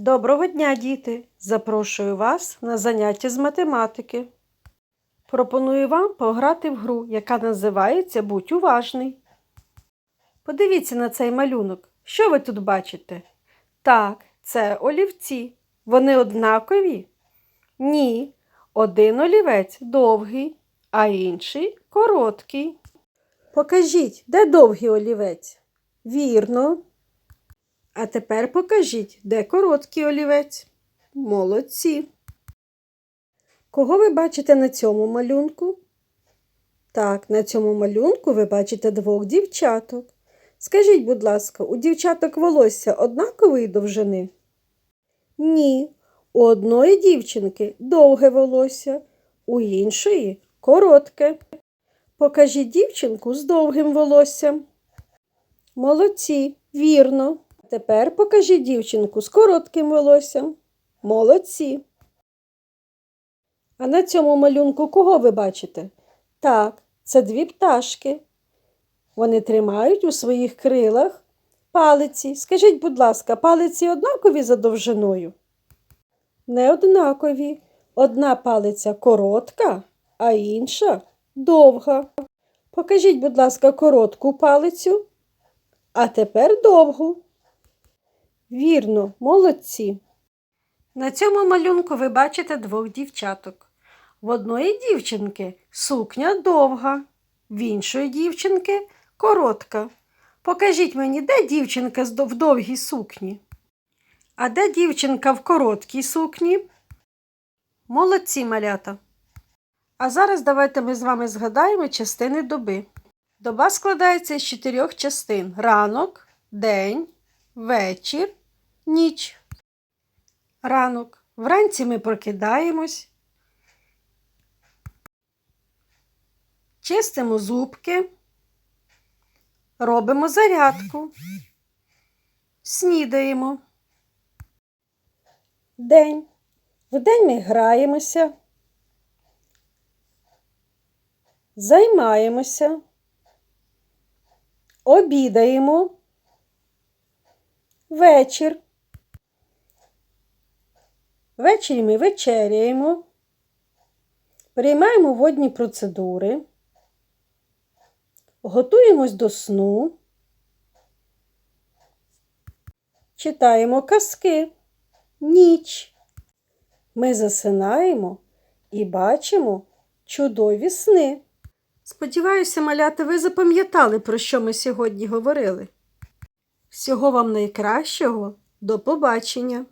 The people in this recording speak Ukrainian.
Доброго дня, діти! Запрошую вас на заняття з математики. Пропоную вам пограти в гру, яка називається Будь уважний. Подивіться на цей малюнок. Що ви тут бачите? Так, це олівці. Вони однакові? Ні. Один олівець довгий, а інший короткий. Покажіть, де довгий олівець? Вірно. А тепер покажіть, де короткий олівець. Молодці. Кого ви бачите на цьому малюнку? Так, на цьому малюнку ви бачите двох дівчаток. Скажіть, будь ласка, у дівчаток волосся однакової довжини? Ні. У одної дівчинки довге волосся, у іншої коротке. Покажіть дівчинку з довгим волоссям. Молодці, вірно. Тепер покажіть дівчинку з коротким волоссям. Молодці. А на цьому малюнку кого ви бачите? Так, це дві пташки. Вони тримають у своїх крилах палиці. Скажіть, будь ласка, палиці однакові за довжиною? Не однакові. Одна палиця коротка, а інша довга. Покажіть, будь ласка, коротку палицю, а тепер довгу. Вірно, молодці. На цьому малюнку ви бачите двох дівчаток. В одної дівчинки сукня довга, в іншої дівчинки коротка. Покажіть мені, де дівчинка в довгій сукні? А де дівчинка в короткій сукні? Молодці малята. А зараз давайте ми з вами згадаємо частини доби. Доба складається з чотирьох частин: ранок, день, вечір, ніч. Ранок. Вранці ми прокидаємось, чистимо зубки, робимо зарядку, снідаємо. День. Вдень ми граємося, займаємося, обідаємо. Вечір. Ввечері ми вечеряємо, приймаємо водні процедури, готуємось до сну, читаємо казки, ніч. Ми засинаємо і бачимо чудові сни. Сподіваюся, малята, ви запам'ятали, про що ми сьогодні говорили. Всього вам найкращого, до побачення!